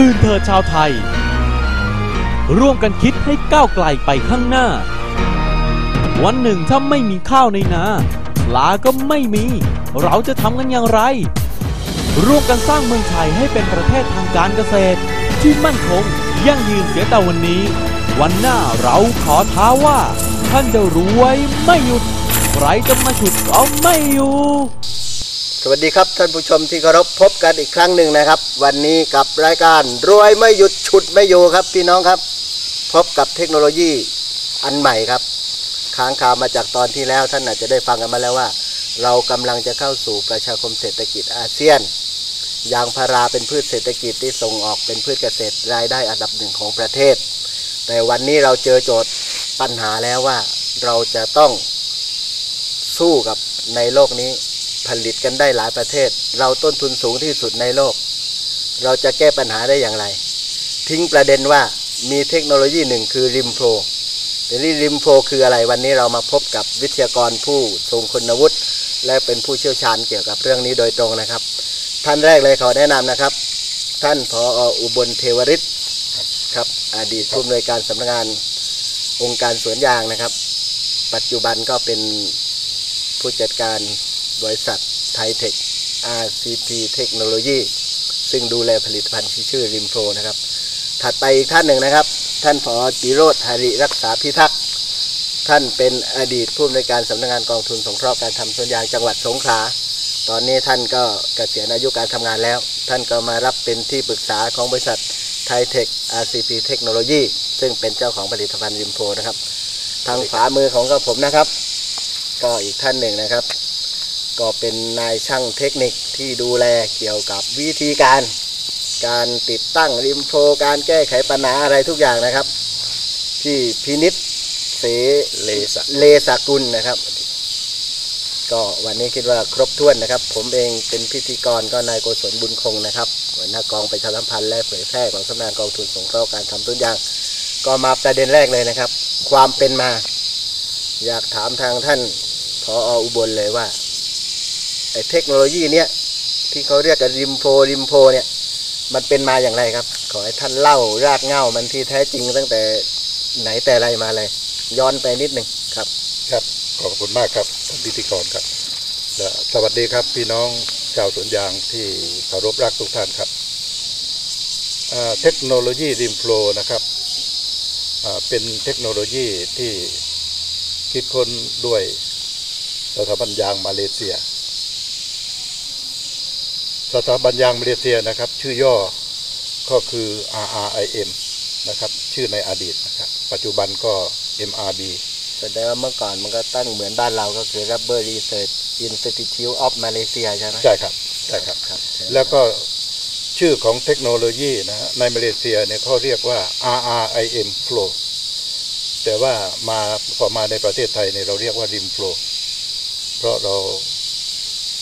ตื่นเถิดชาวไทย ร่วมกันคิดให้ก้าวไกลไปข้างหน้า วันหนึ่งถ้าไม่มีข้าวในนาปลาก็ไม่มี เราจะทำกันอย่างไร ร่วมกันสร้างเมืองไทยให้เป็นประเทศทางการเกษตร ที่มั่นคงยั่งยืนเสียแต่วันนี้ วันหน้าเราขอท้าว่า ท่านจะรวยไม่หยุดใครจะมาฉุดก็ไม่อยู่ วัสดีครับท่านผู้ชมที่เคารพพบกันอีกครั้งหนึ่งนะครับ วันนี้กับรายการรวยไม่หยุดฉุดไม่อยู่ครับพี่น้องครับ พบกับเทคโนโลยีอันใหม่ครับ ค้างคามาจากตอนที่แล้วท่านอาจจะได้ฟังกันมาแล้วว่า เรากำลังจะเข้าสู่ประชาคมเศรษฐกิจอาเซียนยางพาราเป็นพืชเศรษฐกิจที่ส่งออกเป็นพืชเกษตรรายได้อันดับหนึ่งของประเทศ แต่วันนี้เราเจอโจทย์ปัญหาแล้วว่าเราจะต้องสู้กับในโลกนี้ ผลิตกันได้หลายประเทศ เราต้นทุนสูงที่สุดในโลก เราจะแก้ปัญหาได้อย่างไร ทิ้งประเด็นว่ามีเทคโนโลยีหนึ่งคือริมโพรแต่นี่ริมโพรคืออะไรวันนี้เรามาพบกับวิทยากรผู้ทรงคุณวุฒิและเป็นผู้เชี่ยวชาญเกี่ยวกับเรื่องนี้โดยตรงนะครับ ท่านแรกเลยขอแนะนำนะครับ ท่านพออุบลเทวริศครับอดีตผู้อำนวยการสำนักงานองค์การสวนยางนะครับ ปัจจุบันก็เป็นผู้จัดการ บริษัทไทเทค RCP เทคโนโลยีซึ่งดูแลผลิตภัณฑ์ที่ชื่อริมโฟนะครับ ถัดไปอีกท่านหนึ่งนะครับ ท่านผอติโรธหาริรักษาพิทักษ์ท่านเป็นอดีตผู้อำนวยการสำนักงานกองทุนสงเคราะห์การทำสวนยางจังหวัดสงขลาตอนนี้ท่านก็เกษียณอายุการทำงานแล้ว ท่านก็มารับเป็นที่ปรึกษาของบริษัทไทเทค RCP เทคโนโลยีซึ่งเป็นเจ้าของผลิตภัณฑ์ริมโฟนะครับ ทางขวามือของกับผมนะครับ ก็อีกท่านหนึ่งนะครับ ก็เป็นนายช่างเทคนิคที่ดูแลเกี่ยวกับวิธีการ การติดตั้งริมโฟการแก้ไขปัญหาอะไรทุกอย่างนะครับ ที่พินิษเสเลสเลสกุลนะครับ ก็วันนี้คิดว่าครบถ้วนนะครับ ผมเองเป็นพิธีกรก็นายโกศลบุญคงนะครับหัวหน้ากองประชาสัมพันธ์และเผยแพร่ของสำนักกองทุนสงเคราะห์การทำต้นยาง ก็มาประเด็นแรกเลยนะครับ ความเป็นมา อยากถามทางท่านพออุบลเลยว่า ไอ้เทคโนโลยีเนี้ยที่เขาเรียกกันริมโพริมโพเนี่ยมันเป็นมาอย่างไรครับ ขอให้ท่านเล่ารากเง้ามันที่แท้จริงตั้งแต่ไหนแต่ไรมาเลย ย้อนไปนิดหนึ่งครับ ครับขอบคุณมากครับท่านพิธีกรครับสวัสดีครับพี่น้องชาวสวนยางที่เคารพรักทุกท่านครับเทคโนโลยีริมโฟนะครับเป็นเทคโนโลยีที่คิดค้นด้วยสถาบันยางมาเลเซีย สถาบันยางมาเลเซียนะครับ ชื่อย่อก็คือ RRIM นะครับ ชื่อในอดีตนะครับ ปัจจุบันก็ MRB แสดงว่าเมื่อก่อนมันก็ตั้งเหมือนบ้านเราก็คือ Rubber Research Institute of Malaysia ใช่ไหมใช่ครับใช่ครับครับเชิญแล้วก็ชื่อของเทคโนโลยีนะฮะในมาเลเซียเนี่ยเขาเรียกว่า RRIM Flow แต่ว่ามาพอมาในประเทศไทยเนี่ยเราเรียกว่า RIM Flow เพราะเรา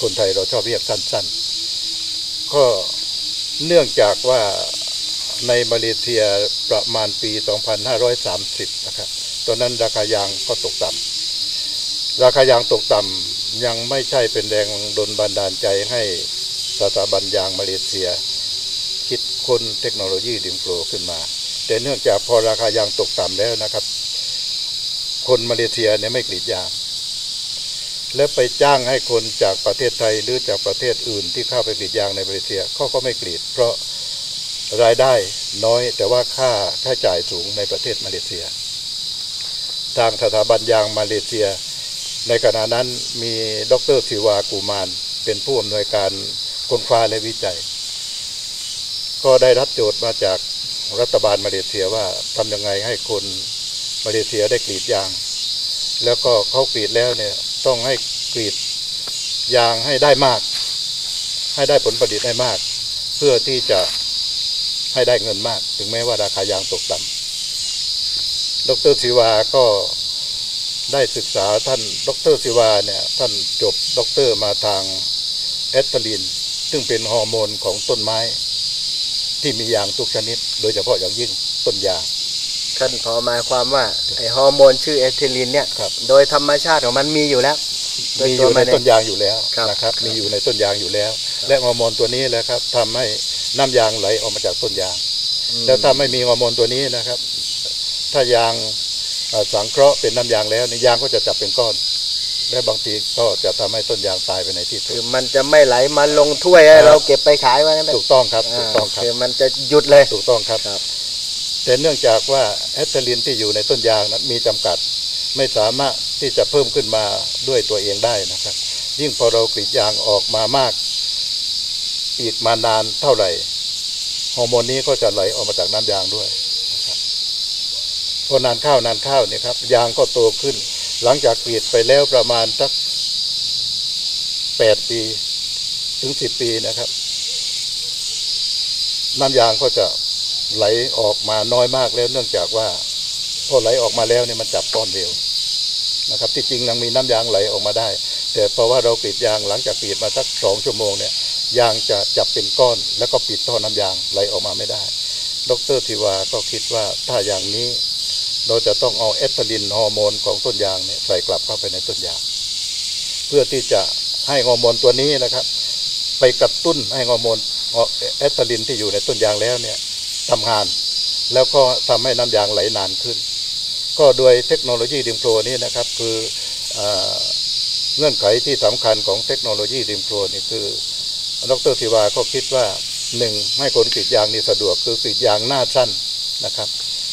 คนไทยเราชอบเรียกสั้น ๆ ก็เนื่องจากว่าในมาเลเซียประมาณปี 2530 นะครับ ตอนนั้นราคายางก็ตกต่ำ ราคายางตกต่ำยังไม่ใช่เป็นแรงดลบันดาลใจให้สถาบันยางมาเลเซีย คิดค้นเทคโนโลยีดิมโฟลขึ้นมา แต่เนื่องจากพอราคายางตกต่ำแล้วนะครับ คนมาเลเซียเนี่ยไม่กรีดยาง แล้วไปจ้างให้คนจากประเทศไทยหรือจากประเทศอื่นที่เข้าไปกรีดยางในมาเลเซียเขาก็ไม่กรีด เพราะรายได้น้อยแต่ว่าค่าใช้จ่ายสูงในประเทศมาเลเซีย ทางสถาบันยางมาเลเซีย ในขณะนั้นมีดรศิวากูมานเป็นผู้อำนวยการค้นคว้าและวิจัย ก็ได้รับโจทย์มาจากรัฐบาลมาเลเซียว่าทำยังไงให้คนมาเลเซียได้กรีดยาง แล้วก็เขากรีดแล้วเนี่ย ต้องให้กรีดยางให้ได้มาก ให้ได้ผลผลิตได้มาก เพื่อที่จะให้ได้เงินมาก ถึงแม้ว่าราคายางตกต่ำดรศิวาก็ได้ศึกษาท่านดรศิวาเนี่ยท่านจบด็อกเตอร์มาทางแอสไทลีนซึ่งเป็นฮอร์โมนของต้นไม้ ที่มียางทุกชนิด โดยเฉพาะอย่างยิ่งต้นยาง ท่านพอหมายความว่าไอฮอร์โมนชื่อเอทิลีนเนี่ยครับโดยธรรมชาติของมันมีอยู่แล้วโดมีอตัวยู่ในมัเงต้นยางอยู่แล้วครับนะครับครับ มีอยู่ในต้นยางอยู่แล้ว และฮอร์โมนตัวนี้แหละครับทำให้น้ำยางไหลออกมาจากต้นยาง แล้วถ้าไม่มีฮอร์โมนตัวนี้นะครับ ถ้ายางเอ่อสังเคราะห์เป็นน้ำยางแล้วเนี่ยยางก็จะจับเป็นก้อน และบางทีก็จะทำให้ต้นยางตายไปในที่สุคืดอมันจะไม่ไหลมาลงถ้วยให้เราเก็บไปขายว่างั้นเถถูอะกต้องครับถูกต้องครับคือมันจะหยุดเลยถูกต้องครับครับ แต่เนื่องจากว่าแอสเทลินที่อยู่ในต้นยางนั้นมีจำกัด ไม่สามารถที่จะเพิ่มขึ้นมาด้วยตัวเองได้นะครับ ยิ่งพอเรากรีดยางออกมามาก อีกมานานเท่าไหร่ฮอร์โมนนี้ก็จะไหลออกมาจากน้ำยางด้วยพอนานข้าวนานข้าวเนี่ยครับยางก็โตขึ้น หลังจากกรีดไปแล้วประมาณสักแปดปีถึงสิบปีนะครับ น้ำยางก็จะ ไหลออกมาน้อยมากแล้วเนื่องจากว่าพอไหลออกมาแล้วเนี่ยมันจับก้อนเร็วนะครับ ที่จริงยังมีน้ำยางไหลออกมาได้ แต่เพราะว่าเรากรีดยางหลังจากกรีดมาสักสองชั่วโมงเนี่ยยางจะจับเป็นก้อน แล้วก็ปิดท่อน้ำยางไหลออกมาไม่ได้ ดรทิวาก็คิดว่าถ้าอย่างนี้เราจะต้องเอาเอสตรินฮอร์โมนของต้นยางเนี่ยใส่กลับเข้าไปในต้นยาง เพื่อที่จะให้ฮอร์โมนตัวนี้นะครับ ไปกระตุ้นให้ฮอร์โมนเอสตรินที่อยู่ในต้นยางแล้วเนี่ย ทำงาน แล้วก็ทำให้น้ำยางไหลนานขึ้น ก็โดยเทคโนโลยีดิมโฟลนี้นะครับคือเอเงื่อนไขที่สำคัญของเทคโนโลยีดิมโฟลนี่คือดรทิวาก็คิดว่าหนึ่งให้คนกรีดยางนี่สะดวกคือกรีดยางหน้าสั้นนะครับ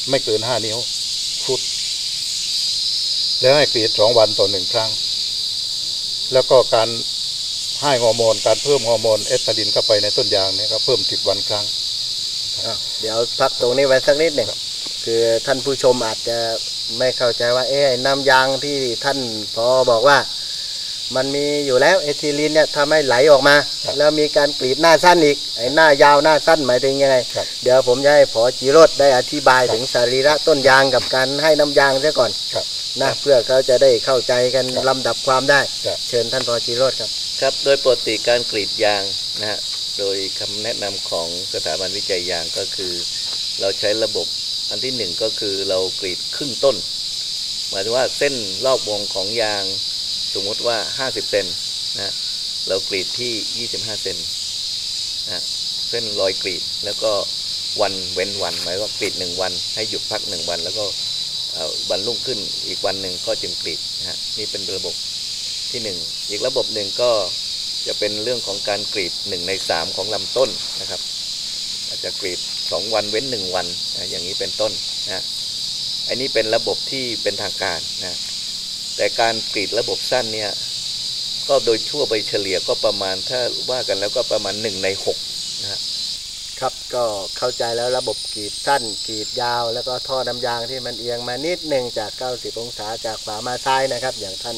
ไม่เกินห้านิ้วฟุต แล้วให้กรีดสองวันต่อหนึ่งครั้ง แล้วก็การให้ฮอร์โมน การเพิ่มฮอร์โมนเอสตาดินเข้าไปในต้นยางเนี่ยก็เพิ่มสิบวันครั้ง เดี๋ยวพักตรงนี้ไว้สักนิดหนึ่งคือท่านผู้ชมอาจจะไม่เข้าใจว่า เอ๊ะไอ้น้ำยางที่ท่านพอบอกว่า มันมีอยู่แล้วเอทิลีนเนี่ยทำให้ไหลออกมาครับแล้วมีการกรีดหน้าสั้นอีกไอ้หน้ายาวหน้าสั้นหมายถึงยังไงครับเดี๋ยวผมจะให้พอจีโรดได้อธิบายถึงสรีระต้นยางกับการให้น้ำยางเสียก่อนครับนะเพื่อเขาจะได้เข้าใจกันครับลำดับความได้ครับเชิญท่านพอจีโรดครับครับ โดยปกติการกรีดยางนะฮะ โดยคำแนะนำของสถาบันวิจัยยางก็คือ เราใช้ระบบอันที่หนึ่งก็คือเรากรีดครึ่งต้น หมายถึงว่าเส้นรอบวงของยางสมมติว่า 50 เซนนะเรากรีดที่ 25 เซนนะเส้นรอยกรีดแล้วก็วันเว้นวัน หมายว่ากรีดหนึ่งวัน ให้หยุดพักหนึ่งวัน แล้วก็วันรุ่งขึ้นอีกวันหนึ่งก็จึงกรีดนะฮะนี่เป็นระบบที่หนึ่งอีกระบบหนึ่งก็ จะเป็นเรื่องของการกรีดหนึ่งในสามของลำต้นนะครับ อาจจะกรีดสองวันเว้นหนึ่งวันนะอย่างนี้เป็นต้นนะอันนี้เป็นระบบที่เป็นทางการนะแต่การกรีดระบบสั้นเนี่ยก็โดยทั่วไปเฉลี่ยก็ประมาณถ้าว่ากันแล้วก็ประมาณหนึ่งในหกนะครับก็เข้าใจแล้วระบบกรีดสั้นกรีดยาว แล้วก็ท่อน้ำยางที่มันเอียงมานิดหนึ่งจาก 90 องศาจากขวามาซ้ายนะครับ อย่างท่าน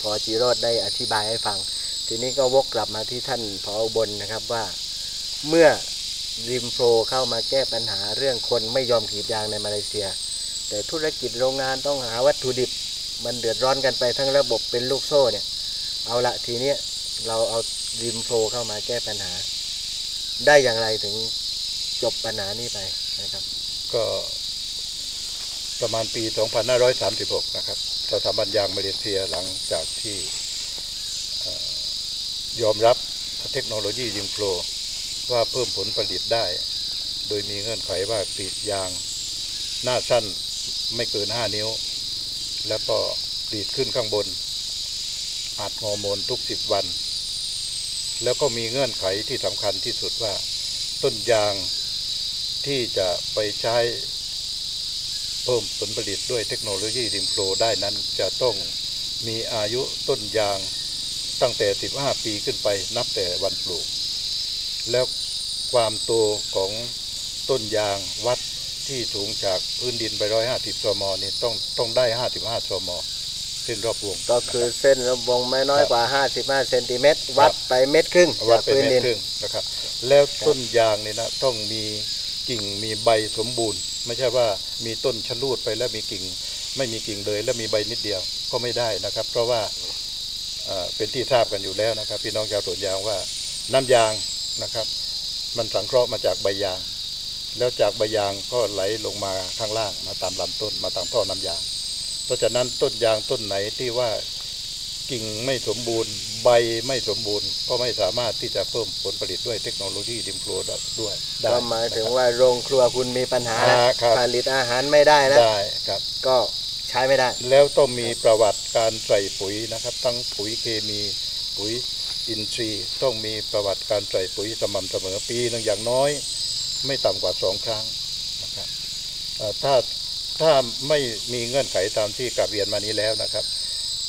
พอจีโรดได้อธิบายให้ฟัง ทีนี้ก็วกกลับมาที่ท่านพออบลนะครับว่า เมื่อริมโฟเข้ามาแก้ปัญหาเรื่องคนไม่ยอมกรีดยางในมาเลเซีย แต่ธุรกิจโรงงานต้องหาวัตถุดิบ มันเดือดร้อนกันไปทั้งระบบเป็นลูกโซ่เนี่ย เอาละทีเนี้ยเราเอาริมโฟเข้ามาแก้ปัญหา ได้อย่างไรถึงจบปัญหานี้ไปนะครับ ก็ประมาณปี 2536 นะครับสถาบันยางมาเลเซียหลังจากที่ ยอมรับเทคโนโลยียิงโฟลว่าเพิ่มผลผลิตได้ โดยมีเงื่อนไขว่ากรีดยาง หน้าสั้นไม่เกิน 5 นิ้ว แล้วก็กรีดขึ้นข้างบน อัดฮอร์โมนทุก 10 วัน แล้วก็มีเงื่อนไขที่สำคัญที่สุดว่า ต้นยางที่จะไปใช้เพิ่มผลผลิตด้วยเทคโนโลยีดิมโฟลได้นั้นจะต้องมีอายุต้นยาง ตั้งแต่ 15 ปีขึ้นไปนับแต่วันปลูก แล้วความโตของต้นยางวัดที่สูงจากพื้นดินไป 150ซมนี่ต้องต้องได้ 55ซมเส้นรอบวงก็คือเส้นระวงไม่น้อยกว่า 55เซนติเมตรวัดไปเม็ดครึ่งวัจาดกเป็นพื้นเมดิตนรครึ่งนะครับ แล้วต้นยางเนี่ยนะต้องมีกิ่งมีใบสมบูรณ์ ไม่ใช่ว่ามีต้นชะลูดไปแล้วมีกิ่ง ไม่มีกิ่งเลย แล้วมีใบนิดเดียวก็ไม่ได้นะครับ เพราะว่า เอ่อเป็นที่ทราบกันอยู่แล้วนะครับ พี่น้องชาวสวนยางว่าน้ำยางนะครับ มันสังเคราะห์มาจากใบยาง แล้วจากใบยางก็ไหลลงมาข้างล่างมาตามลำต้นมาตามท่อน้ำยาง เพราะฉะนั้นต้นยางต้นไหนที่ว่ากิ่งไม่สมบูรณ์ใบไม่สมบูรณ์ก็ไม่สามารถที่จะเพิ่มผลผลิตด้วยเทคโนโลยีดิมโฟลด้วยได้ก็หมายถึงนะครับว่าโรงครัวคุณมีปัญหาแล้วอ่าครับผลิตอาหารไม่ได้แล้วได้ครับ ก็ใช้ไม่ได้ แล้วต้องมีประวัติการใส่ปุ๋ยนะครับ ทั้งปุ๋ยเคมีปุ๋ยอินทรีย์ต้องมีประวัติการใส่ปุ๋ยสม่ำเสมอปีหนึ่งอย่างน้อย ไม่ต่ำกว่าสองครั้งนะครับถ้าถ้าไม่มีเงื่อนไขตามที่กราบเรียนมานี้แล้วนะครับ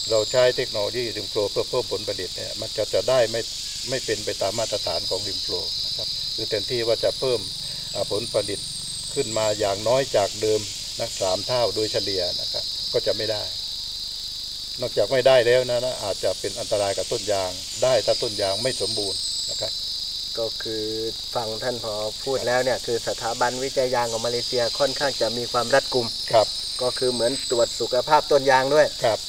เราใช้เทคโนโลยีริมโฟลเพื่อเพิ่มผลผลิตเนี่ยมันจะจะได้ไม่ไม่เป็นไปตามมาตรฐานของริมโฟลนะครับคือแทนที่ว่าจะเพิ่มผลผลิตขึ้นมาอย่างน้อยจากเดิมนะสามเท่าโดยเฉลี่ยนะครับ ก็จะไม่ได้ นอกจากไม่ได้แล้วนะนะอาจจะเป็นอันตรายกับต้นยาง ได้ถ้าต้นยางไม่สมบูรณ์นะครับ ก็คือฟังท่านพอพูดแล้วเนี่ยคือสถาบันวิจัยยางของมาเลเซียค่อนข้างจะมีความรัดกุมครับ ก็คือเหมือนตรวจสุขภาพต้นยางด้วยครับ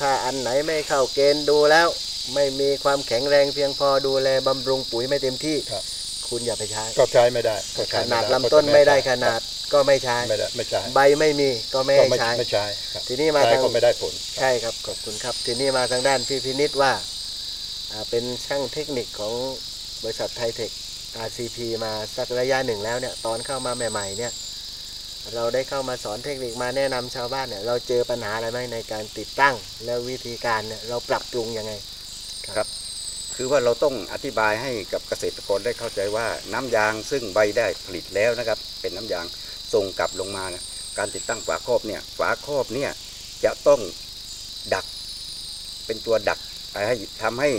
ถ้าอันไหนไม่เข้าเกณฑ์ดูแล้ว ไม่มีความแข็งแรงเพียงพอดูแลบำรุงปุ๋ยไม่เต็มที่ครับคุณอย่าไปใช้ก็ใช้ไม่ได้ก็ขใช้ไม่นาดได้ลำต้นไม่ได้ขนาดค ก็ไม่ใช้รับไม่ได้ไม่ใช้ใบไม่มีก็ไม่ก็ให้ไม่ใช้ไม่ใช้ครับทีนี้มาใช้ทางก็ไม่ได้ผลใช่ครับขอบคุณครับ ทีนี้มาทางด้านพี่พินิษว่าอ่าเป็นช่างเทคนิคของบริษัทไทเทค RCP มาสักระยะหนึ่งแล้วเนี่ยตอนเข้ามาใหม่ๆเนี่ยเราได้เข้ามาสอนเทคนิคมาแนะนำชาวบ้านเนี่ยเราเจอปัญหาอะไรไหมในการติดตั้ง แล้ววิธีการเนี่ยเราปรับปรุงยังไงครับ คือว่าเราต้องอธิบายให้กับเกษตรกรได้เข้าใจว่าน้ำยางซึ่งใบได้ผลิตแล้วนะครับ เป็นน้ำยาง ส่งกลับลงมานะการติดตั้งฝาครอบเนี่ยฝาครอบเนี่ยจะต้องดักเป็นตัวดักให้ทำให้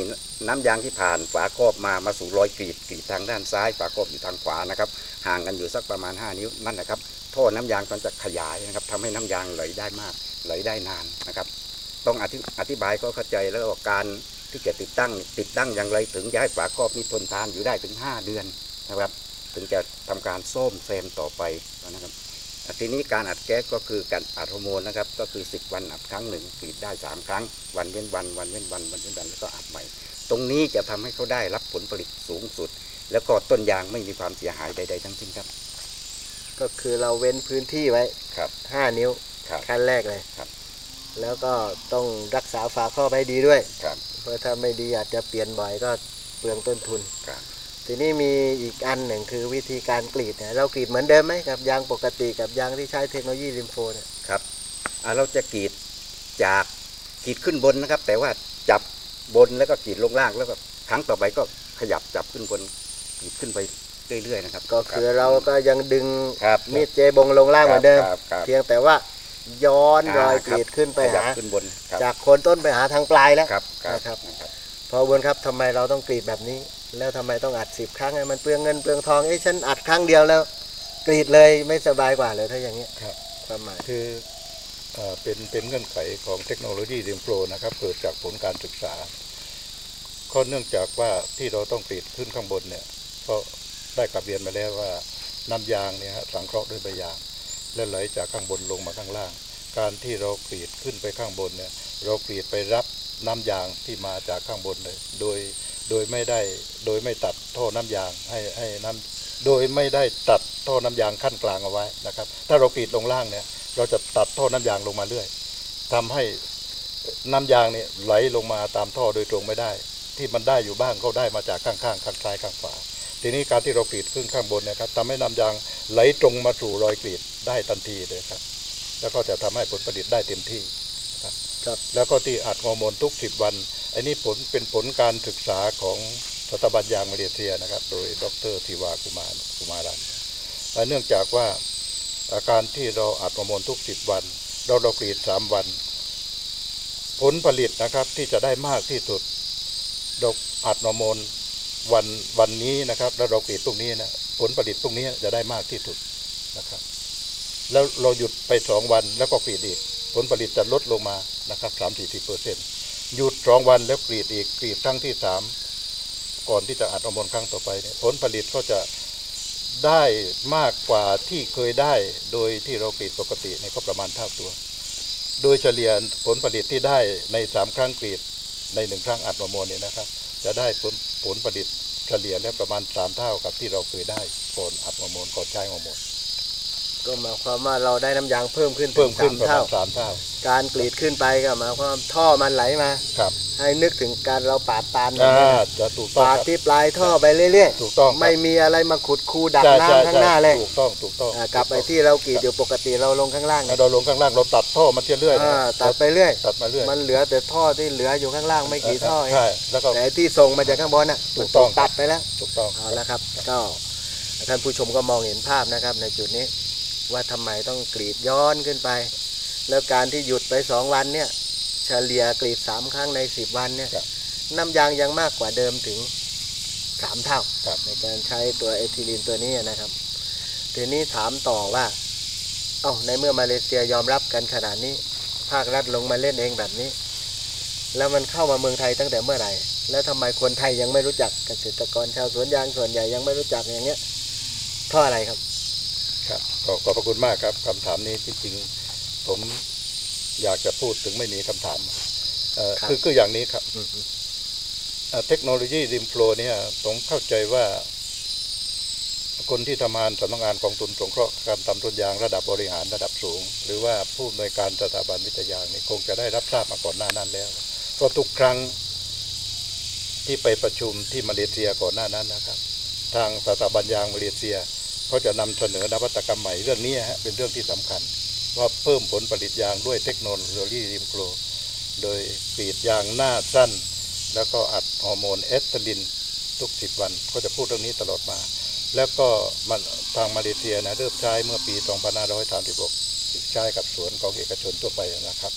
น้ำยางที่ผ่านฝาครอบมามาสู่รอยกรีดกรีดทางด้านซ้าย ฝาครอบอยู่ทางขวานะครับ ห่างกันอยู่สักประมาณ 5 นิ้วนั่นนะครับท่อน้ำยางมันจะขยายนะครับทำให้น้ำยางไหลได้มากไหลได้นานนะครับ ต้องอธิอธิบายก็เข้าใจแล้วก็การที่จะติดตั้ง ติดตั้งอย่างไรถึงจะให้ฝาครอบนี้ทนทานอยู่ได้ถึง 5 เดือนนะครับ ถึงจะทำการส้มแซมต่อไปนะครับอะทีนี้การอัดแก๊สก็คือการอัดฮอร์โมนนะครับ ก็คือ 10 วันอัดครั้งหนึ่งกรีดได้ 3 ครั้ง วันเว้นวัน วันเว้นวัน วันเว้นวันแล้วก็อัดใหม่ ตรงนี้จะทำให้เขาได้รับผลผลิตสูงสุด แล้วก็ต้นยางไม่มีความเสียหายใด ๆ ทั้งสิ้นครับ ก็คือเราเว้นพื้นที่ไว้ครับ5นิ้วครับขั้นแรกเลยครับ แล้วก็ต้องรักษาฝาครอบให้ดีด้วยครับเพราะถ้าไม่ดีอาจจะเปลี่ยนบ่อยก็เปลืองต้นทุนครับ ทีนี้มีอีกอันหนึ่งคือวิธีการกรีดเนี่ยเรากรีดเหมือนเดิมไหมกับยางปกติกับยางที่ใช้เทคโนโลยีริมโฟเนี่ยครับอะเราจะกรีดจากกรีดขึ้นบนนะครับ แต่ว่าจับบนแล้วก็กรีดลงล่างแล้วก็ครั้งต่อไปก็ขยับจับขึ้นบนกรีดขึ้นไปเรื่อยๆนะครับ ก็คือเราก็ยังดึงครับมีดเจบงลงล่างเหมือนเดิมครับครับเพียงแต่ว่าย้อนรอยกรีดขึ้นไปขยับหาขึ้นบนครับจากโคนต้นไปหาทางปลายแล้วครับครับนะครับนะครับพอบนครับทำไมเราต้องกรีดแบบนี้ แล้วทำไมต้องอัดสิบครั้งให้มันเปลืองเงินเปลืองทองเอ้ฉันอัดครั้งเดียวแล้ว กรีดเลยไม่สบายกว่าเลยถ้าอย่างเงี้ยครับความหมายคือเป็นเป็นเงื่อนไขของเทคโนโลยีริมโฟลนะครับเกิดจากผลการศึกษาข้อเนื่องจากว่าที่เราต้องกรีดขึ้นข้างบนเนี่ยก็ได้กลับเรียนมาแล้วว่าน้ำยางเนี่ยฮะสังเคราะห์ด้วยใบยาง และไหลจากข้างบนลงมาข้างล่าง การที่เรากรีดขึ้นไปข้างบนเนี่ยเรากรีดไปรับน้ำยางที่มาจากข้างบนเลย โดย โดยไม่ได้โดยไม่ตัดท่อน้ำยางให้ให้น้ำโดยไม่ได้ตัดท่อน้ำยางขั้นกลางเอาไว้นะครับ ถ้าเรากรีดลงล่างเนี่ยเราจะตัดท่อน้ำยางลงมาเรื่อยทำให้น้ำยางเนี่ยไหลลงมาตามท่อโดยตรงไม่ได้ ที่มันได้อยู่บ้างก็ได้มาจากข้างๆข้างซ้ายข้างขวาทีนี้การที่เรากรีดขึ้นข้างบนเนะครับทำให้น้ำยางไหลตรงมาสู่รอยกรีดได้ทันทีเลยครับ แล้วก็จะทำให้ผลผลิตได้เต็มที่ครับครับ แล้วก็ที่อัดฮอร์โมนทุกสิบวัน อันนี้ผลเป็นผลการศึกษาของสถาบันยางมาเลเซียนะครับ โดยดรทิวากุมารกุมารันและเนื่องจากว่าอาการที่เราอัดฮอร์โมนทุกสิบวัน เราเรากรีดสามวัน ผลผลิตนะครับที่จะได้มากที่สุดเราอัดฮอร์โมนวันวันนี้นะครับ แล้วเรากรีดตรงนี้นะผลผลิตตรงนี้จะได้มากที่สุดนะครับ แล้วเราหยุดไปสองวันแล้วก็กรีดอีกผลผลิตจะลดลงมานะครับสามสี่สิบเปอร์เซ็นต์ หยุดสองวันแล้วกรีดอีกกรีดครั้งที่สามก่อนที่จะอัดอร์โมนครั้งต่อไปเนี่ยผลผลิตก็จะได้มากกว่าที่เคยได้โดยที่เรากรีดปกติเนี่ยก็ประมาณเท่าตัว โดยเฉลี่ยผลผลิตที่ได้ในสามครั้งกรีดในหนึ่งครั้งอัดอร์โมนเนี่ยนะครับ จะได้ผลผลผลิตเฉลี่ยแล้วประมาณสามเท่ากับที่เราเคยได้ก่อนอัดฮอร์โมนก่อนใช้ฮอร์โมน ก็หมายความว่าเราได้น้ำยางเพิ่มขึ้นเพิ่มขึ้นถึงประสามมาเท่าณสามเท่า การกรีดขึ้นไปก็หมายความว่าท่อมันไหลมา ครับให้นึกถึงการเราปาดตาลอ่าจะถูกต้องปาดครับ ที่ปลายท่อไปเรื่อยถูกต้องครับๆไม่มีอะไรมาขุดคูดักใช่ใช่น้ำข้างหน้าเลยถูกต้องถูกต้องอ่ากลับไปที่เรากรีดอยู่ปกติเราลงข้างล่างเนี่ยเราลงข้างล่างเราตัดท่อมาเรื่อยๆอ่าตัดไปเรื่อย ตัดมาเรื่อยมันเหลือแต่ท่อที่เหลืออยู่ข้างล่างไม่กี่ท่อเองใช่แล้วก็ แต่ที่ส่งมาจากข้างบนน่ะถูกต้อง มันตัดไปแล้ว ถูกต้อง เอาละครับก็ท่านผู้ชมก็มองเห็นภาพนะครับในจุดนี้ ว่าทำไมต้องกรีดย้อนขึ้นไป แล้วการที่หยุดไปสองวันเนี่ย เฉลี่ยกรีดสามครั้งในสิบวันเนี่ยครับน้ำยางยังมากกว่าเดิมถึงสามเท่าครับในการใช้ตัวเอทิลีนตัวนี้นะครับทีนี้ถามต่อว่าเอ้าในเมื่อมาเลเซียยอมรับกันขนาดนี้ ภาครัฐลงมาเล่นเองแบบนี้ แล้วมันเข้ามาเมืองไทยตั้งแต่เมื่อไหร่ แล้วทำไมคนไทยยังไม่รู้จักเกษตรกรชาวสวนยางส่วนใหญ่ยังไม่รู้จักอย่างเงี้ยเพราะอะไรครับครับ ขอขอบพระคุณมากครับคำถามนี้จริงๆผมอยากจะพูดถึงไม่มีคำถามเอ่อครับ คือคืออย่างนี้ครับอืมเอ่อเทคโนโลยีริมโฟลเนี่ยผมเข้าใจว่า คนที่ทำงานสำนักงานกองทุนสงเคราะห์การทำต้นยางระดับบริหารระดับสูง หรือว่าผู้อำนวยการสถาบันวิจัยยางนี่คงจะได้รับทราบมาก่อนหน้านั้นแล้ว เพราะทุกครั้งที่ไปประชุมที่มาเลเซียก่อนหน้านั้นนะครับ ทางสถาบันยางมาเลเซีย เขาจะนำเสนอนวัตกรรมใหม่เรื่องนี้ฮะเป็นเรื่องที่สำคัญ ว่าเพิ่มผลผลิตยางด้วยเทคโนโลยีริมโฟลโดยกรีดยางหน้าสั้น แล้วก็อัดฮอร์โมนเอสเตรินทุกสิบวันก็จะพูดเรื่องนี้ตลอดมา แล้วก็มันทางมาเลเซียนะเริ่มใช้เมื่อปี 2536ใช้กับสวนของเอกชนทั่วไปนะครับ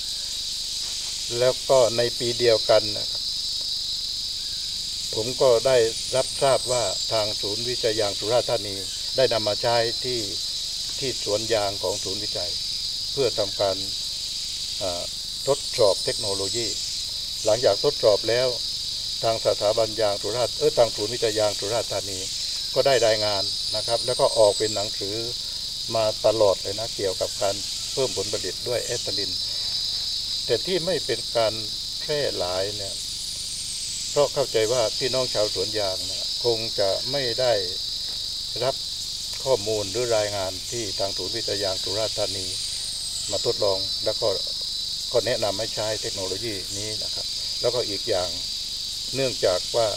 แล้วก็ในปีเดียวกันนะครับผมก็ได้รับทราบว่าทางศูนย์วิจัยยางสุราษฎร์ธานี ได้นำมาใช้ที่ที่สวนยางของศูนย์วิจัย เพื่อทำการทดสอบเทคโนโลยี หลังจากทดสอบแล้ว ทางสถาบันยางสุราษฎร์เออทางศูนย์วิจัยยางสุราษฎร์ธานี ก็ได้รายงานนะครับ แล้วก็ออกเป็นหนังสือมาตลอดเลยนะเกี่ยวกับการเพิ่มผลผลิตด้วยเอสเตอริน แต่ที่ไม่เป็นการแพร่หลายเนี่ยเพราะเข้าใจว่าพี่น้องชาวสวนยางเนี่ยคงจะไม่ได้รับ ข้อมูลหรือรายงานที่ทางศูนย์วิจัยยางสุราษฎร์ธานี มาทดลองแล้วก็ก็แนะนำให้ใช้เทคโนโลยีนี้นะครับ แล้วก็อีกอย่างเนื่องจากว่า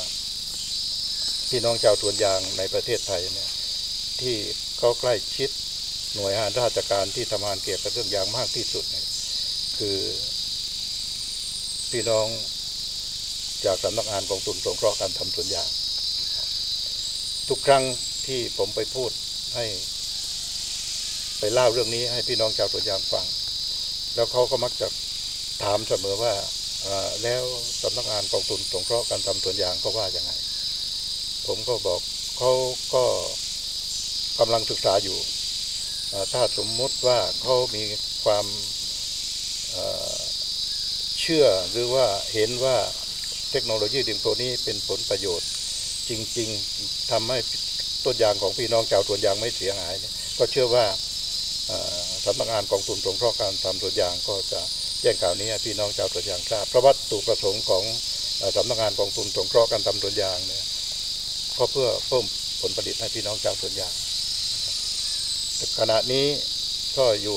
พี่น้องชาวสวนยางในประเทศไทยเนี่ยที่เขาใกล้ชิดหน่วยงานราชการที่ทำงานเกี่ยวกับเรื่องยางมากที่สุดเนี่ยคือพี่น้องจากสำนักงานกองทุนสงเคราะห์การทำสวนยาง ทุกครั้งที่ผมไปพูด ให้ไปเล่าเรื่องนี้ให้พี่น้องชาวสวนยางฟัง แล้วเขาก็มักจะถามเสมอว่าแล้วสำนักงานกองทุนสงเคราะห์การทำสวนยางก็ว่าอยังไง ผมก็บอกเขาก็กำลังศึกษาอยู่ ถ้าสมมติว่าเขามีความเอ่อเชื่อหรือว่าเห็นว่าเทคโนโลยีดิมโคนี้เป็นผลประโยชน์จริง ๆทำให้ ต้นยางของพี่น้องชาวสวนยางไม่เสียหายเนี่ยก็เชื่อว่าสำนักงานกองทุนสงเคราะห์การทำสวนยางก็จะแจ้งข่าวนี้พี่น้องชาวสวนยางทราบเพราะวัตถุประสงค์ของสำนักงานกองทุนสงเคราะห์การทำสวนยางเนี่ยก็เพื่อเพิ่มผลผลิตให้พี่น้องชาวสวนยางขณะนี้ก็อยู่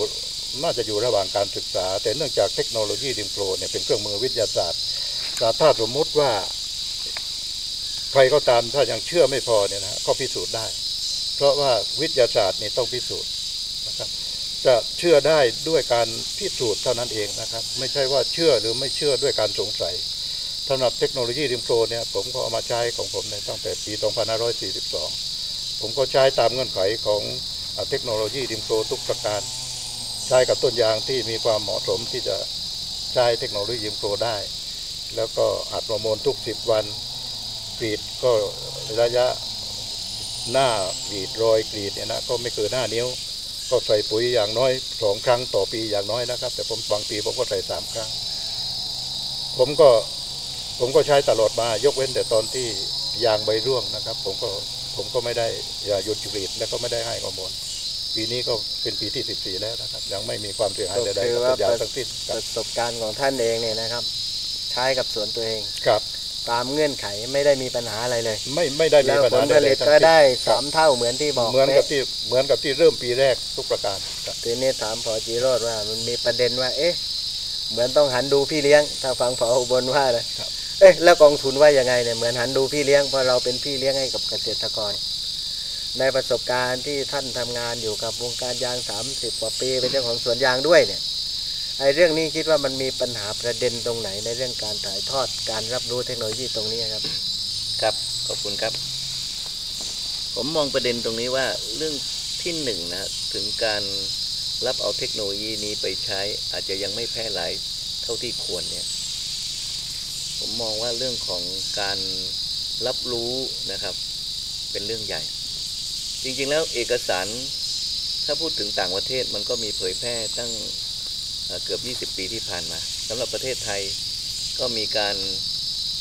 น่าจะอยู่ระหว่างการศึกษา แต่เนื่องจากเทคโนโลยีดิมโครเนี่ยเป็นเครื่องมือวิทยาศาสตร์ถ้าสมมุติว่า ใครก็ตามถ้ายังเชื่อไม่พอเนี่ยนะก็พิสูจน์ได้ เพราะว่าวิทยาศาสตร์นี่ต้องพิสูจน์นะครับ จะเชื่อได้ด้วยการพิสูจน์เท่านั้นเองนะครับ ไม่ใช่ว่าเชื่อหรือไม่เชื่อด้วยการสงสัยสำหรับเทคโนโลยีริมโครเนี่ยผมก็เอามาใช้ของผมในตั้งแต่ปี 2542 ผมก็ใช้ตามเงื่อนไขของเทคโนโลยีริมโครทุกประการ ใช้กับต้นยางที่มีความเหมาะสมที่จะใช้เทคโนโลยีริมโครได้ แล้วก็อัดฮอร์โมนทุกสิบวัน กรีดก็ระยะหน้ากรีดรอยกรีดเนี่ยนะก็ไม่เกินห้านิ้ว ก็ใส่ปุ๋ยอย่างน้อยสองครั้งต่อปีอย่างน้อยนะครับ แต่ผมบางปีผมก็ใส่สามครั้ง ผมก็ผมก็ใช้ตลอดมายกเว้นแต่ตอนที่ยางใบร่วงนะครับ ผมก็ผมก็ไม่ได้อย่าหยุดกรีดและก็ไม่ได้ให้ฮอร์โมนปีนี้ก็เป็นปีที่ 14 แล้วนะครับ ยังไม่มีความเสียหายก็ใดคือๆกับว่าต้นยางทั้งสิ้นคปรับระสบการณ์ของท่านเองเนี่ยนะครับ ใช้กับสวนตัวเองครับ ตามเงื่อนไขไม่ได้มีปัญหาอะไรเลย ไม่ไม่ได้มีแล้วปัญผหาลใดผลิตๆทั้งก็สิ้นได้ครัสาบมเท่าเหมือนที่บอกเหมือนกับป๊ะที่เหมือนกับที่เริ่มปีแรกทุกประการทีนี้ถามพอจีโรดว่ามันมีประเด็นว่า เอ๊ะ เหมือนต้องหันดูพี่เลี้ยง ถ้าฟังพออุบลว่านะครับเอ๊ะแล้วกองทุนว่ายังไงเนี่ยเหมือนหันดูพี่เลี้ยงเพราะเราเป็นพี่เลี้ยงให้กับเกษตรกร ในประสบการณ์ที่ท่านทำงานอยู่กับวงการยาง 30 กว่าปีเป็นเจ้าของสวนยางด้วยเนี่ย ไอ้เรื่องนี้คิดว่ามันมีปัญหาประเด็นตรงไหนในเรื่องการถ่ายทอดการรับรู้เทคโนโลยีตรงนี้ครับ ครับขอบคุณครับ ผมมองประเด็นตรงนี้ว่าเรื่องที่หนึ่งนะถึงการรับเอาเทคโนโลยีนี้ไปใช้อาจจะยังไม่แพร่หลายเท่าที่ควรเนี่ยผมมองว่าเรื่องของการรับรู้นะครับ เป็นเรื่องใหญ่ จริงๆแล้วเอกสารถ้าพูดถึงต่างประเทศมันก็มีเผยแพร่ตั้ง เกือบ 20 ปีที่ผ่านมาสำหรับประเทศไทยก็มีการ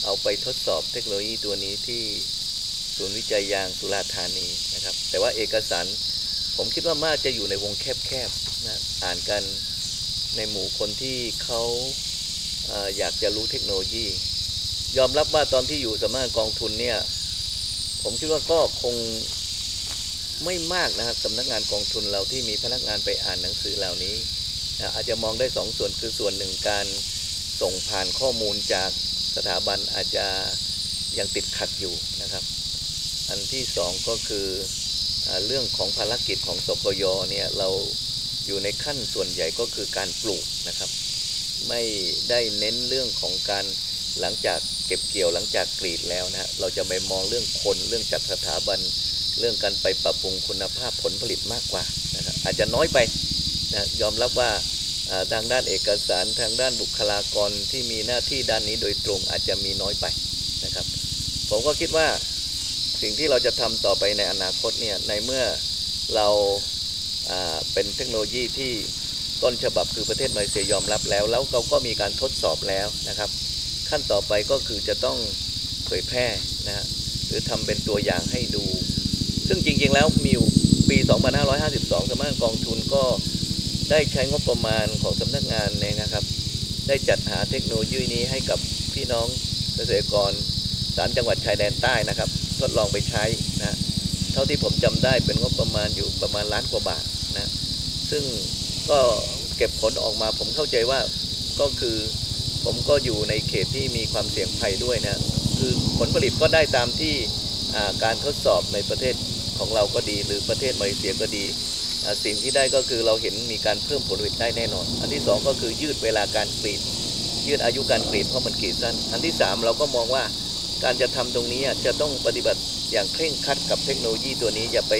เอาไปทดสอบเทคโนโลยีตัวนี้ที่ศูนย์วิจัยยางสุราษฎร์ธานีนะครับ แต่ว่าเอกสารผมคิดว่ามากจะอยู่ในวงแคบๆนะอ่านกันในหมู่คนที่เขาอยากจะรู้เทคโนโลยี ยอมรับว่าตอนที่อยู่สำนักงานกองทุนเนี่ย ผมคิดว่าก็คงไม่มากนะครับสำนักงานกองทุนเราที่มีพนักงานไปอ่านหนังสือเหล่านี้ อาจจะมองได้สองส่วนคือส่วนหนึ่งการส่งผ่านข้อมูลจากสถาบันอาจจะยังติดขัดอยู่นะครับ อันที่สองก็คืออเรื่องของภารกิจของสกยเนี่ยเราอยู่ในขั้นส่วนใหญ่ก็คือการปลูกนะครับ ไม่ได้เน้นเรื่องของการหลังจากเก็บเกี่ยวหลังจากกรีดแล้วนะฮะเราจะไปมองเรื่องคนเรื่องจากสถาบัน เรื่องการไปปรับปรุงคุณภาพผลผลิตมากกว่านะครับอาจจะน้อยไป นะยอมรับว่าทางด้านเอกสารทางด้านบุคลากรที่มีหน้าที่ด้านนี้โดยตรงอาจจะมีน้อยไปนะครับ ผมก็คิดว่าสิ่งที่เราจะทำต่อไปในอนาคตเนี่ยในเมื่อเราเป็นเทคโนโลยีที่ต้นฉบับคือประเทศมาเลเซียยอมรับแล้ว แล้วเราก็มีการทดสอบแล้วนะครับ ขั้นต่อไปก็คือจะต้องเผยแพร่นะฮะหรือทำเป็นตัวอย่างให้ดู ซึ่งจริงๆแล้วมีอยู่ปี 2552สำนักงานกองทุนก็ ได้ใช้งบประมาณของสำนักงานเนี่ยนะครับ ได้จัดหาเทคโนโลยีนี้ให้กับพี่น้องเกษตรกรสามจังหวัดชายแดนใต้นะครับ ทดลองไปใช้นะเท่าที่ผมจำได้เป็นงบประมาณอยู่ประมาณล้านกว่าบาทนะซึ่งก็เก็บผลออกมาผมเข้าใจว่าก็คือผมก็อยู่ในเขตที่มีความเสี่ยงภัยด้วยนะคือผลผลิตก็ได้ตามที่การทดสอบในประเทศของเราก็ดี หรือประเทศมาเลเซียก็ดี สิ่งที่ได้ก็คือเราเห็นมีการเพิ่มผลผลิตได้แน่นอน อันที่สองก็คือยืดเวลาการกรีด ยืดอายุการกรีดเพราะมันกรีดสั้น อันที่สามเราก็มองว่าการจะทำตรงนี้จะต้องปฏิบัติอย่างเคร่งครัดกับเทคโนโลยีตัวนี้อย่าไป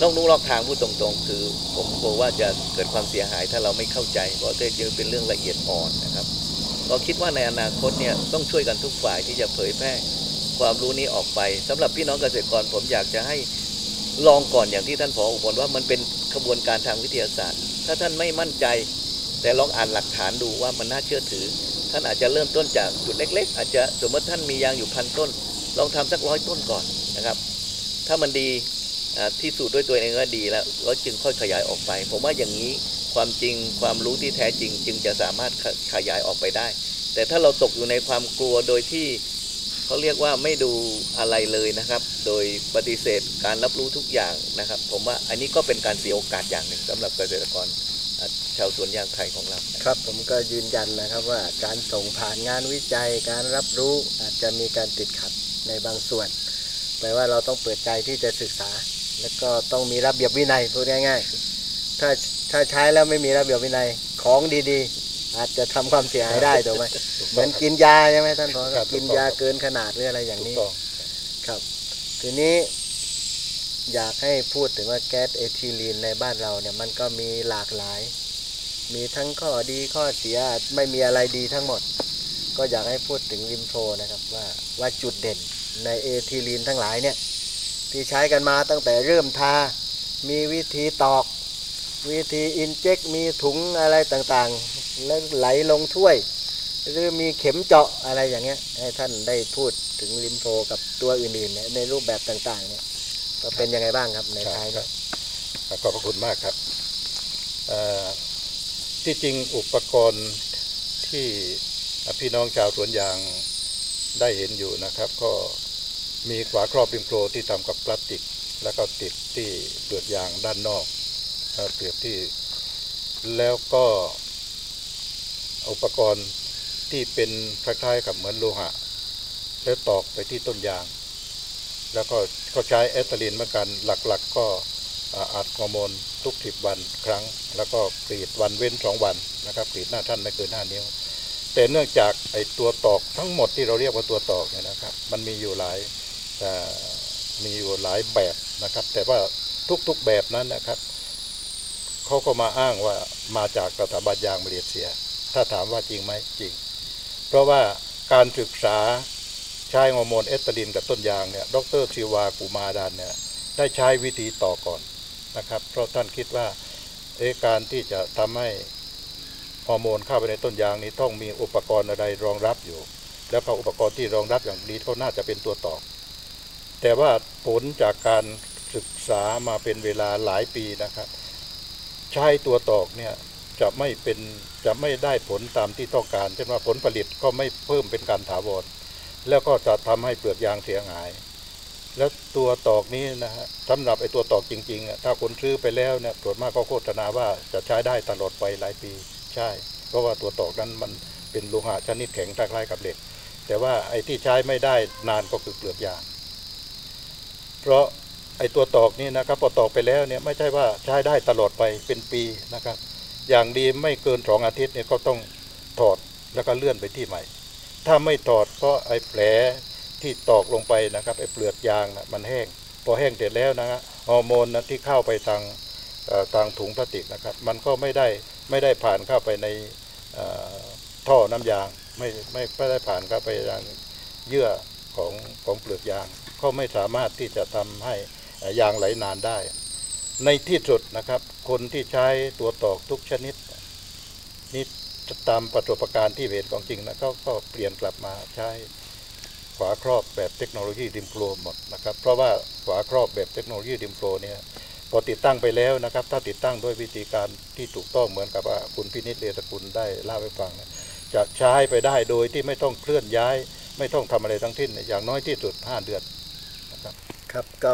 นอกนุ่งลอกทางพูดตรงๆ คือผมกลัวว่าจะเกิดความเสียหายถ้าเราไม่เข้าใจ เพราะเรื่องเป็นเรื่องละเอียดอ่อนนะครับก็คิดว่าในอนาคตเนี่ยต้องช่วยกันทุกฝ่ายที่จะเผยแพร่ความรู้นี้ออกไปสำหรับพี่น้องเกษตรกรผมอยากจะให้ลองก่อนอย่างที่ท่านผออุบลว่ามันเป็น ขบวนการทางวิทยาศาสตร์ ถ้าท่านไม่มั่นใจ แต่ลองอ่านหลักฐานดูว่ามันน่าเชื่อถือ ท่านอาจจะเริ่มต้นจากจุดเล็ก ๆ อาจจะสมมติท่านมียางอยู่พันต้น ลองทำสักร้อยต้นก่อนนะครับ ถ้ามันดีที่สุดด้วยตัวเองก็ดีแล้วแล้วจึงค่อยขยายออกไป ผมว่าอย่างนี้ความจริงความรู้ที่แท้จริง จึงจะสามารถขยายออกไปได้ แต่ถ้าเราตกอยู่ในความกลัวโดยที่ เขาเรียกว่าไม่ดูอะไรเลยนะครับ โดยปฏิเสธการรับรู้ทุกอย่างนะครับ ผมว่าอันนี้ก็เป็นการเสียโอกาสอย่างหนึ่งสำหรับเกษตรกรชาวสวนยางไทยของเราครับ ผมก็ยืนยันนะครับว่าการส่งผ่านงานวิจัย การรับรู้อาจจะมีการติดขัดในบางส่วนแปลว่าเราต้องเปิดใจที่จะศึกษา แล้วก็ต้องมีระเบียบวินัยพูดง่าย ๆ ถ้าถ้าใช้แล้วไม่มีระเบียบวินัยของดีๆ อาจจะทำความเสียหายได้ถูกไหมเหมือนกินยาใช่ไหมท่านผอครับกินยาเกินขนาดหรืออะไรอย่างถูกนี้ต้องครับ ทีนี้อยากให้พูดถึงว่าแก๊สเอทิลีนในบ้านเราเนี่ยมันก็มีหลากหลาย มีทั้งข้อดีข้อเสียไม่มีอะไรดีทั้งหมด ก็อยากให้พูดถึงริมโฟนะครับว่าว่าจุดเด่นในเอทิลีนทั้งหลายเนี่ยที่ใช้กันมาตั้งแต่เริ่มทา มีวิธีตอก วิธีอินเจกมีถุงอะไรต่างๆ แล้วไหลลงถ้วย หรือมีเข็มเจาะอะไรอย่างเงี้ยให้ท่านได้พูดถึงลิมโฟกับตัวอื่นๆเนี่ยในรูปแบบต่างๆเนี่ยก็เป็นยังไงบ้างครับในท้ายครัเนี่ยบขอบพระคุณมากครับที่จริงอุปกรณ์ที่พี่น้องชาวสวนยางได้เห็นอยู่นะครับ ก็มีฝาครอบริมโครที่ทำกับพลาสติก แล้วก็ติดที่เปลือกยางด้านนอกเปลือกที่แล้วก็ อุปกรณ์ที่เป็นคล้ายๆกับเหมือนโลหะ แล้วตอกไปที่ต้นยาง แล้วก็ก็ใช้แอสไตรีนเหมือนกันหลักๆก็อัดฮอร์โมนทุกสิบวันครั้ง แล้วก็กรีดวันเว้นสองวันนะครับกรีดหน้าท่านไม่เกินห้านิ้ว แต่เนื่องจากไอตัวตอกทั้งหมดที่เราเรียกว่าตัวตอกเนี่ยนะครับ มันมีอยู่หลายมีอยู่หลายแบบนะครับ แต่ว่าทุกๆแบบนั้นนะครับเขาก็มาอ้างว่ามาจากสถาบันยางมาเลเซีย ถ้าถามว่าจริงไหมจริง เพราะว่าการศึกษาใช้ฮอร์โมนเอสเตอรินกับต้นยางเนี่ยดรศิวากุมาดานเนี่ยได้ใช้วิธีต่อก่อนนะครับ เพราะท่านคิดว่าเอะการที่จะทำให้ฮอร์โมนเข้าไปในต้นยางนี้ต้องมีอุปกรณ์อะไรรองรับอยู่ แล้วก็อุปกรณ์ที่รองรับอย่างดีเขาน่าจะเป็นตัวตอกแต่ว่าผลจากการศึกษามาเป็นเวลาหลายปีนะครับ ใช้ตัวตอกเนี่ย จะไม่เป็นจะไม่ได้ผลตามที่ต้องการเช่นว่าผลผลิตก็ไม่เพิ่มเป็นการถาวรแล้วก็จะทำให้เปลือกยางเสียหาย แล้วตัวตอกนี้นะฮะสำหรับไอ้ตัวตอกจริงๆอะถ้าคนซื้อไปแล้วเนี่ยส่วนมากก็โฆษณาว่าจะใช้ได้ตลอดไปหลายปีใช่ เพราะว่าตัวตอกนั้นมันเป็นโลหะชนิดแข็งคล้ายๆกับเหล็ก แต่ว่าไอ้ที่ใช้ไม่ได้นานก็คือเปลือกยาง เพราะไอ้ตัวตอกนี่นะครับพอตอกไปแล้วเนี่ยไม่ใช่ว่าใช้ได้ตลอดไปเป็นปีนะครับ อย่างดีไม่เกินสองอาทิตย์เนี่ยก็ต้องถอดแล้วก็เลื่อนไปที่ใหม่ ถ้าไม่ถอดก็ไอ้แผลที่ตอกลงไปนะครับไอ้เปลือกยางนะมันแห้ง พอแห้งเสร็จแล้วนะฮะฮอร์โมนนะที่เข้าไปทางทางถุงพลาสติกนะครับ มันก็ไม่ได้ไม่ได้ผ่านเข้าไปในท่อน้ำยางไม่ไม่ไม่ได้ผ่านเข้าไปยังเยื่อของของเปลือกยาง ก็ไม่สามารถที่จะทำให้ยางไหลนานได้ ในที่สุดนะครับ คนที่ใช้ตัวตอกทุกชนิด นี่ตามประสบการณ์ที่เห็นของจริงนะก็ก็เปลี่ยนกลับมาใช้ฝาครอบแบบเทคโนโลยีดิมโฟลหมดนะครับ เพราะว่าฝาครอบแบบเทคโนโลยีดิมโฟลเนี่ยพอติดตั้งไปแล้วนะครับ ถ้าติดตั้งด้วยวิธีการที่ถูกต้องเหมือนกับว่าคุณพินิจเดชกุลได้เล่าให้ฟังนะจะใช้ไปได้โดยที่ไม่ต้องเคลื่อนย้าย ไม่ต้องทำอะไรทั้งสิ้นอย่างน้อยที่สุด 5 เดือนนะครับครับก็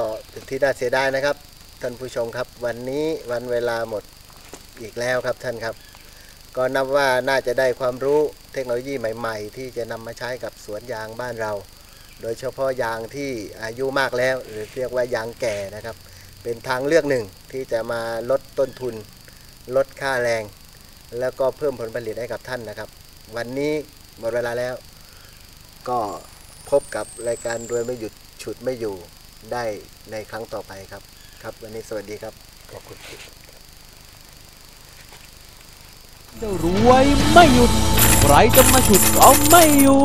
ที่น่าเสียดายนะครับ ท่านผู้ชมครับ วันนี้วันเวลาหมดอีกแล้วครับท่านครับ ก็นับว่าน่าจะได้ความรู้เทคโนโลยีใหม่ ๆ ที่จะนำมาใช้กับสวนยางบ้านเรา โดยเฉพาะยางที่อายุมากแล้ว หรือเรียกว่ายางแก่นะครับ เป็นทางเลือกหนึ่งที่จะมาลดต้นทุน ลดค่าแรง แล้วก็เพิ่มผลผลิตให้กับท่านนะครับ วันนี้หมดเวลาแล้ว ก็พบกับรายการรวยไม่หยุดฉุดไม่อยู่ได้ในครั้งต่อไปครับ ครับ วันนี้สวัสดีครับ ขอบคุณครับจะรวยไม่หยุด ใครจะมาฉุดก็ไม่อยู่